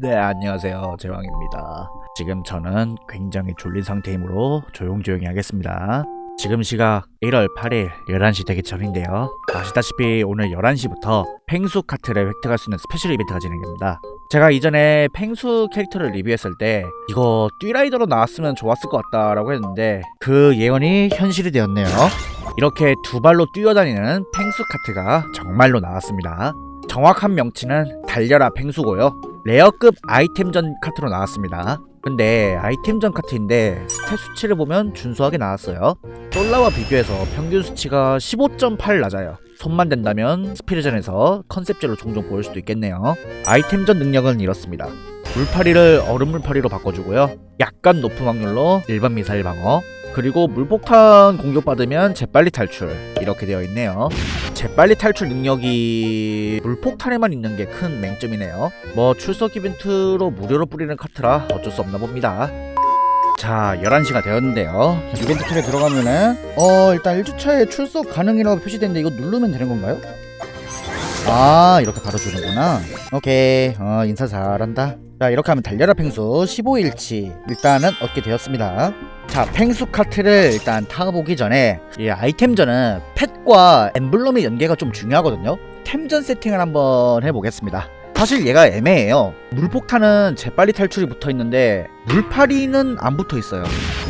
네, 안녕하세요. 제왕입니다. 지금 저는 굉장히 졸린 상태이므로 조용조용히 하겠습니다. 지금 시각 1월 8일 11시 되기 전인데요. 아시다시피 오늘 11시부터 펭수 카트를 획득할 수 있는 스페셜 이벤트가 진행됩니다. 제가 이전에 펭수 캐릭터를 리뷰했을 때 이거 뛰라이더로 나왔으면 좋았을 것 같다라고 했는데 그 예언이 현실이 되었네요. 이렇게 두 발로 뛰어다니는 펭수 카트가 정말로 나왔습니다. 정확한 명칭은 달려라 펭수고요. 레어급 아이템전 카트로 나왔습니다. 근데 아이템전 카트인데 스탯 수치를 보면 준수하게 나왔어요. 솔라와 비교해서 평균 수치가 15.8 낮아요. 손만 댄다면 스피르전에서 컨셉제로 종종 보일 수도 있겠네요. 아이템전 능력은 이렇습니다. 물파리를 얼음 물파리로 바꿔주고요. 약간 높은 확률로 일반 미사일 방어, 그리고 물폭탄 공격받으면 재빨리 탈출 이렇게 되어 있네요. 재빨리 탈출 능력이 물폭탄에만 있는 게 큰 맹점이네요. 뭐 출석 이벤트로 무료로 뿌리는 카트라 어쩔 수 없나 봅니다. 자, 11시가 되었는데요. 이벤트 탭에 들어가면은 어, 일단 1주차에 출석 가능이라고 표시되는데 이거 누르면 되는 건가요? 아, 이렇게 바로 주는구나. 오케이. 어, 인사 잘한다. 자, 이렇게 하면 달려라 펭수 15일치 일단은 얻게 되었습니다. 자, 펭수 카트를 일단 타보기 전에 이 아이템전은 펫과 엠블럼의 연계가 좀 중요하거든요. 템전 세팅을 한번 해보겠습니다. 사실 얘가 애매해요. 물폭탄은 재빨리 탈출이 붙어 있는데 물파리는 안 붙어 있어요.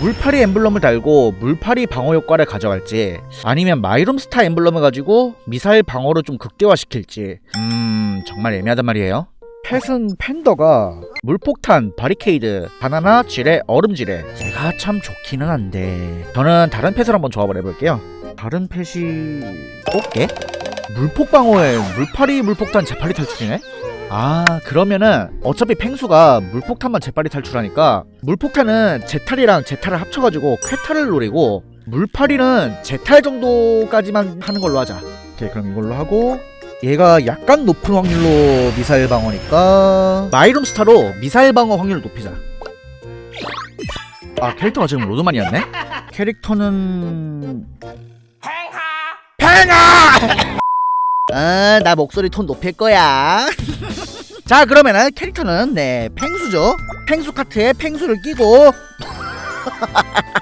물파리 엠블럼을 달고 물파리 방어 효과를 가져갈지 아니면 마이룸 스타 엠블럼을 가지고 미사일 방어를 좀 극대화시킬지 음 정말 애매하단 말이에요. 펫은 팬더가 물폭탄, 바리케이드, 바나나, 지뢰, 얼음 지뢰 제가 참 좋기는 한데 저는 다른 펫을 한번 조합을 해볼게요 다른 펫이 꽃게? 물폭 방어에 물파리 물폭탄 재빨리 탈출이네? 아 그러면은 어차피 펭수가 물폭탄만 재빨리 탈출하니까 물폭탄은 제탈이랑 제탈을 합쳐가지고 쾌탈을 노리고 물파리는 제탈 정도까지만 하는 걸로 하자 오케이 그럼 이걸로 하고 얘가 약간 높은 확률로 미사일 방어니까 마이룸 스타로 미사일 방어 확률을 높이자. 아 캐릭터가 지금 로드만이었네? 캐릭터는 팽아! 아, 나 목소리 톤 높일 거야. 자, 그러면은 캐릭터는 네 펭수죠. 펭수 카트에 펭수를 끼고.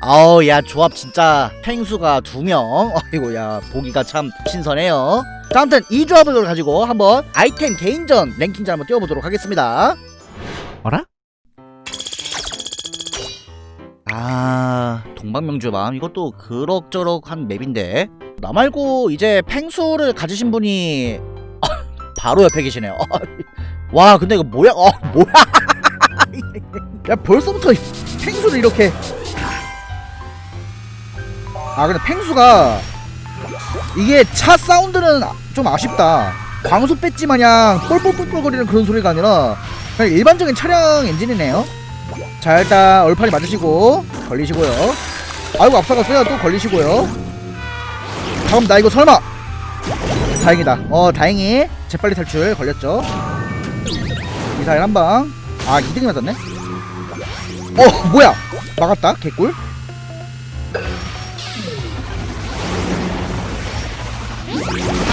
아우 야 조합 진짜 펭수가 두명 어이구 야 보기가 참 신선해요 자 아무튼 이 조합을 가지고 한번 아이템 개인전 랭킹전 한번 띄워보도록 하겠습니다 어라? 아 동방명주의 마음 이것도 그럭저럭한 맵인데 나 말고 이제 펭수를 가지신 분이 바로 옆에 계시네요. 와 근데 이거 뭐야? 어 뭐야? 야 벌써부터 펭수를 이렇게. 아 근데 펭수가 이게 차 사운드는 아- 좀 아쉽다. 광속 배지 마냥 뻘뻘뻘뻘거리는 그런 소리가 아니라 그냥 일반적인 차량 엔진이네요. 자 일단 얼판이 맞으시고 걸리시고요. 아이고 앞서갔어요. 또 걸리시고요. 잠깐 나 이거 설마 다행이다. 어 다행히 재빨리 탈출 걸렸죠. 미사일 한방 아 2등이 맞았네. 어 뭐야? 막았다 개꿀.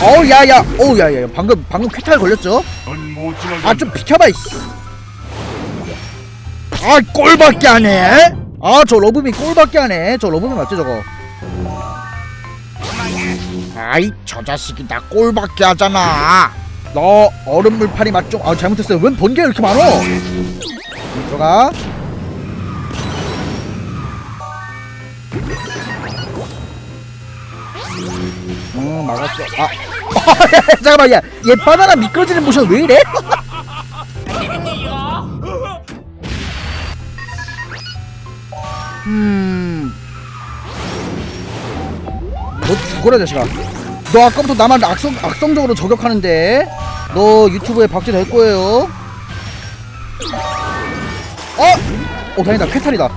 어우 야야. 어우 야야. 방금 방금 쾌탈 걸렸죠? 아 좀 비켜봐 이씨. 아 꼴밖에 안해. 아 저 러브미 꼴밖에 안해. 저 러브미 맞지 저거 아이 저 자식이 나 꼴밖에 하잖아. 너 얼음물 파리 맞죠 아 잘못했어요. 웬 번개가 이렇게 많어 들어가. 어 막았어. 아. 잠깐만 야얘 바나나 미끄러지는 모션 왜 이래? 음. 죽어라 자식아. 너 아까부터 나만 악성, 악성적으로 저격하는데. 너 유튜브에 박제 될 거예요. 어? 어 다행이다. 쾌탈이다.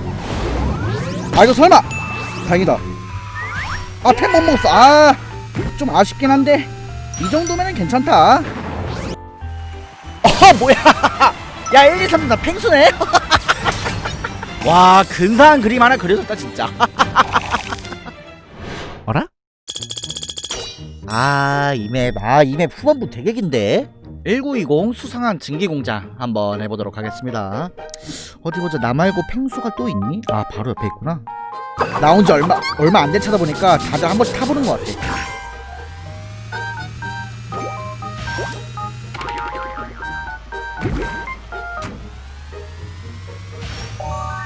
아 이거 설마. 다행이다. 아 템 못 먹었어. 아 좀 아쉽긴 한데. 이 정도면 괜찮다. 어 뭐야. 야 1, 2, 3, 나 펭수네. 와 근사한 그림 하나 그려줬다 진짜 아, 이 맵, 아, 이맵 후반부 되게 긴데? 1920 수상한 증기공장 한번 해보도록 하겠습니다. 어디 보자. 나 말고 펭수가 또 있니? 아 바로 옆에 있구나. 나온 지 얼마 얼마 안 돼 찾아보니까 다들 한 번씩 타보는 것 같아.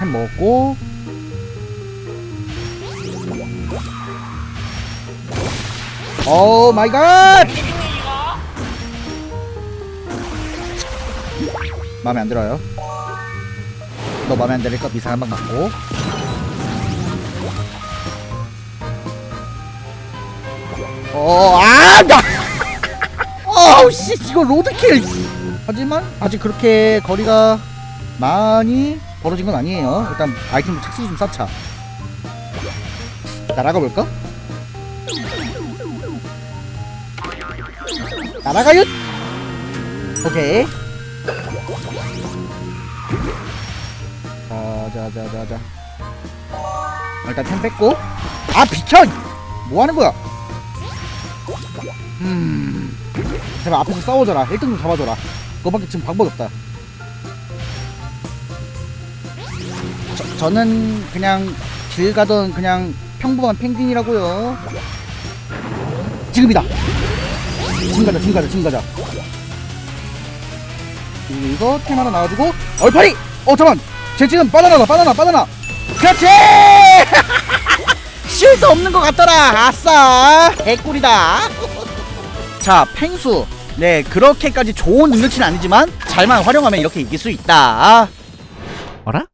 햄 먹고 오 마이 갓! 마음에 안 들어요. 너 마음에 안 들을까? 미사 한방 맞고. 어, 아, 나! 어우, 씨, 이거 로드킬! 하지만, 아직 그렇게 거리가 많이 벌어진 건 아니에요. 일단, 아이템 착시 좀 쌓자. 날아가 볼까? 날아가요! 오케이. 자자자자자. 일단 템 뺐고. 아 비켜! 뭐 하는 거야? 음. 제발 앞에서 싸워줘라. 1등 좀 잡아줘라. 그거밖에 지금 방법이 없다. 저, 저는 그냥 길 가던 그냥 평범한 펭귄이라고요. 지금이다. 지금 가자, 지금 가자, 지금 가자. 이거 템 하나 나와주고 얼파리! 어 잠깐! 쟤 지금 바나나다 바나나 바나나! 그렇지! 쉴드 없는 것 같더라! 아싸! 개꿀이다! 자 펭수 네 그렇게까지 좋은 능력치는 아니지만 잘만 활용하면 이렇게 이길 수 있다 어라?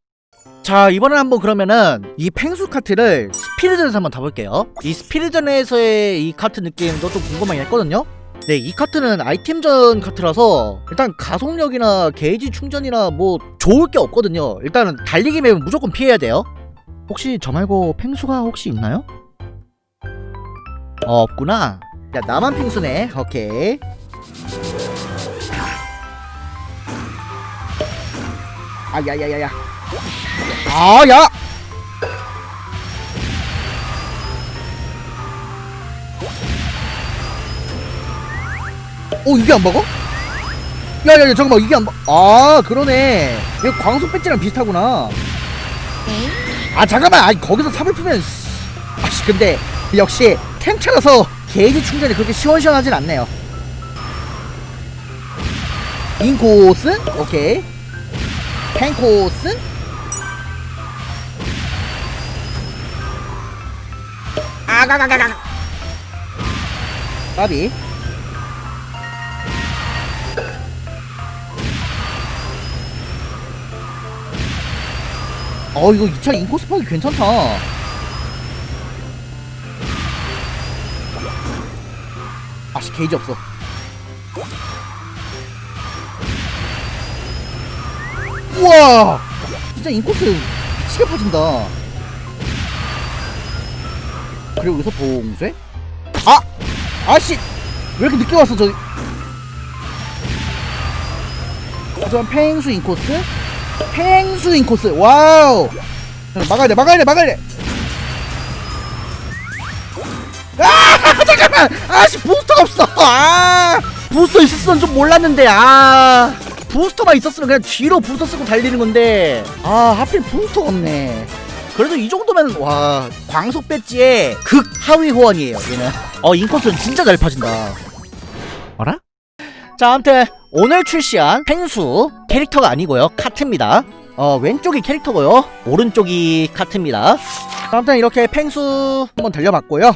자 이번엔 한번 그러면은 이 펭수 카트를 스피드전에서 한번 타볼게요 이 스피드전에서의 이 카트 느낌도 좀 궁금하긴 했거든요 네, 이 카트는 아이템전 카트라서 일단 가속력이나 게이지 충전이나 뭐 좋을 게 없거든요. 일단은 달리기 맵은 무조건 피해야 돼요. 혹시 저 말고 펭수가 혹시 있나요? 어, 없구나. 야, 나만 펭수네. 오케이. 아, 야, 야, 야, 야. 아, 야! 오 이게 안 먹어? 야야야 잠깐만 이게 안 먹.. 아 그러네. 이거 광속 배지랑 비슷하구나. 아 잠깐만 아 거기서 삽을 씨. 아씨 근데 역시 템차라서 게이지 충전이 그렇게 시원시원하진 않네요. 인코스 오케이. 펜코스 아가가가가. 까비 어 이거 2차 인코스 파기 괜찮다. 아씨 게이지 없어. 우와! 진짜 인코스 미치게 파진다. 그리고 여기서 봉쇄? 아! 아씨! 왜 이렇게 늦게 왔어 저 하지만 팽수 인코스 팽수 인코스. 와우. 막아야 돼 막아야 돼 막아야 돼. 아 잠깐만. 아씨 부스터가 없어. 아 부스터 있었으면 좀 몰랐는데 아. 부스터만 있었으면 그냥 뒤로 부스터 쓰고 달리는 건데. 아 하필 부스터가 없네. 그래도 이 정도면 와 광속 배지의 극 하위 호환이에요 얘는. 어 인코스는 진짜 잘 파진다. 어라? 자 아무튼 오늘 출시한 펭수 캐릭터가 아니고요. 카트입니다. 어 왼쪽이 캐릭터고요. 오른쪽이 카트입니다. 아무튼 이렇게 펭수 한번 달려봤고요.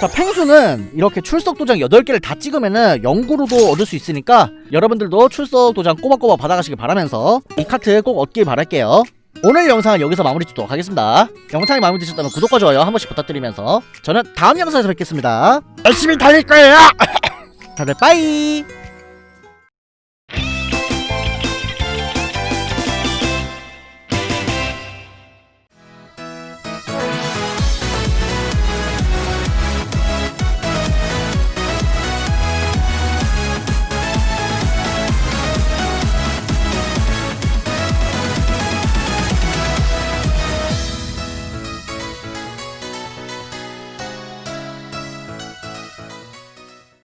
자 펭수는 이렇게 출석 도장 8개를 다 찍으면은 영구로도 얻을 수 있으니까 여러분들도 출석 도장 꼬박꼬박 받아가시길 바라면서 이 카트 꼭 얻길 바랄게요. 오늘 영상은 여기서 마무리 짓도록 하겠습니다. 영상이 마음에 드셨다면 구독과 좋아요 한 번씩 부탁드리면서 저는 다음 영상에서 뵙겠습니다. 열심히 달릴 거예요! 다들 빠이